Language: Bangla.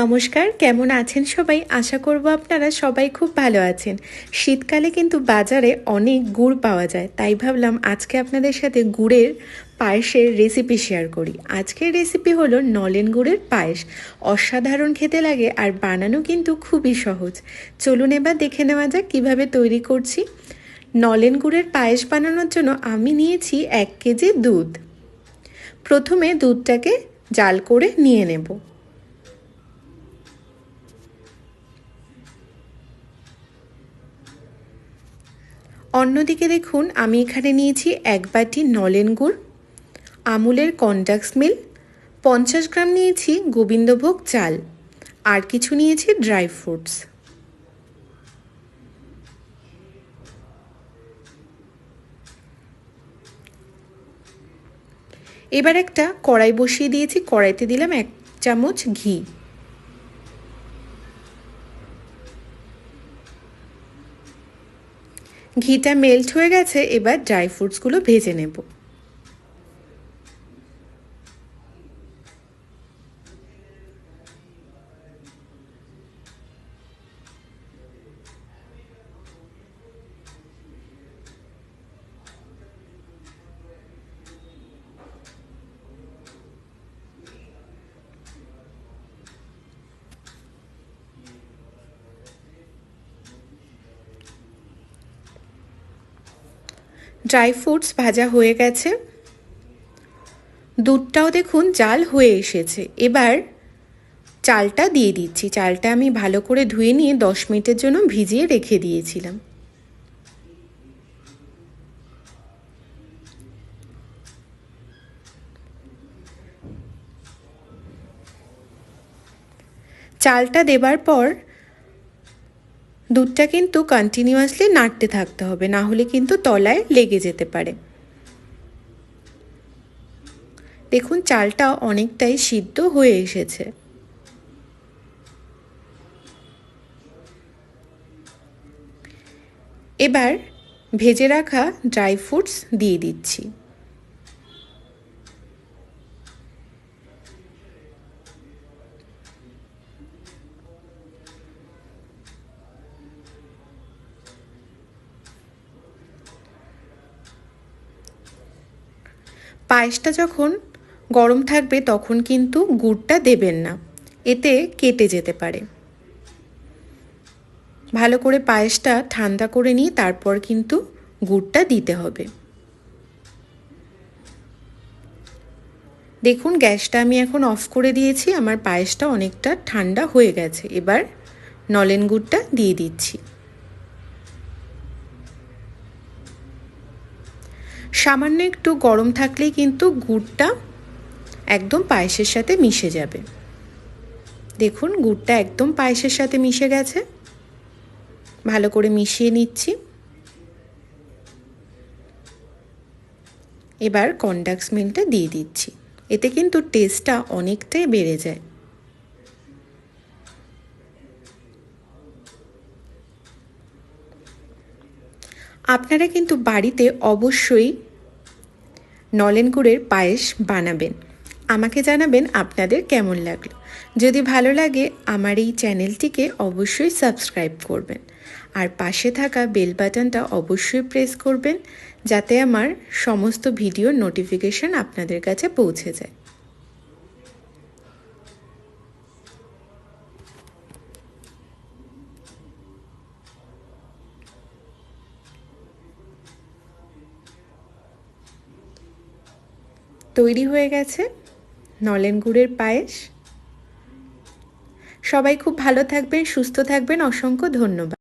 নমস্কার, কেমন আছেন সবাই? আশা করব আপনারা সবাই খুব ভালো আছেন। শীতকালে কিন্তু বাজারে অনেক গুড় পাওয়া যায়। তাই ভাবলাম আজকে আপনাদের সাথে গুড়ের পায়েসের রেসিপি শেয়ার করি। আজকের রেসিপি হলো নলেন গুড়ের পায়েস। অসাধারণ খেতে লাগে আর বানানো কিন্তু খুবই সহজ। চলুন এবার দেখে নেওয়া যাক কীভাবে তৈরি করছি। নলেন গুড়ের পায়েস বানানোর জন্য আমি নিয়েছি এক কেজি দুধ। প্রথমে দুধটাকে জাল করে নিয়ে নেব। অন্যদিকে দেখুন, আমি এখানে নিয়েছি এক বাটি নলেন গুড়, আমুলের কন্ডাক্স মিল, পঞ্চাশ গ্রাম নিয়েছি গোবিন্দভোগ চাল, আর কিছু নিয়েছি ড্রাই ফ্রুটস। এবার একটা কড়াই বসিয়ে দিয়েছি, কড়াইতে দিলাম এক চামচ ঘি। ঘিটা মেল্ট হয়ে গেছে এবার ড্রাই ফ্রুটসগুলো ভেজে নেব। ড্রাই ফ্রুটস ভাজা হয়ে গেছে। দুধটাও দেখুন জাল হয়ে এসেছে। এবার চালটা দিয়ে দিচ্ছি। চালটা আমি ভালো করে ধুয়ে নিয়ে দশ মিনিটের জন্য ভিজিয়ে রেখে দিয়েছিলাম। চালটা দেবার পর দুধটা কিন্তু কন্টিনিউয়াসলি নাড়তে থাকতে হবে, না হলে কিন্তু তলায় লেগে যেতে পারে। দেখুন, চালটা অনেকটাই সিদ্ধ হয়ে এসেছে। এবার ভেজে রাখা ড্রাই ফ্রুটস দিয়ে দিচ্ছি। পায়েসটা যখন গরম থাকবে তখন কিন্তু গুড়টা দেবেন না। এতে কেটে যেতে পারে। ভালো করে পায়েসটা ঠান্ডা করে নিয়ে তারপর কিন্তু গুড়টা দিতে হবে। দেখুন, গ্যাসটা আমি এখন অফ করে দিয়েছি। আমার পায়েসটা অনেকটা ঠান্ডা হয়ে গেছে। এবার নলেন গুড়টা দিয়ে দিচ্ছি। সামান্য একটু গরম থাকলেই কিন্তু গুড়টা একদম পায়েসের সাথে মিশে যাবে। দেখুন, গুড়টা একদম পায়েসের সাথে মিশে গেছে। ভালো করে মিশিয়ে নিচ্ছি। এবার কন্ডাক্স মিলটা দিয়ে দিচ্ছি। এতে কিন্তু টেস্টটা অনেকটাই বেড়ে যায়। আপনারা কিন্তু বাড়িতে অবশ্যই নলেন গুড়ের পায়েস বানাবেন। আমাকে জানাবেন আপনাদের কেমন লাগল। যদি ভালো লাগে, আমার এই চ্যানেলটিকে অবশ্যই সাবস্ক্রাইব করবেন। আর পাশে থাকা বেল বাটনটা অবশ্যই প্রেস করবেন, যাতে আমার সমস্ত ভিডিও নোটিফিকেশান আপনাদের কাছে পৌঁছে যায়। তৈরি হয়ে গেছে। নলেন গুড়ের পায়েস। সবাই খুব ভালো থাকবেন সুস্থ থাকবেন। অসংখ্য ধন্যবাদ।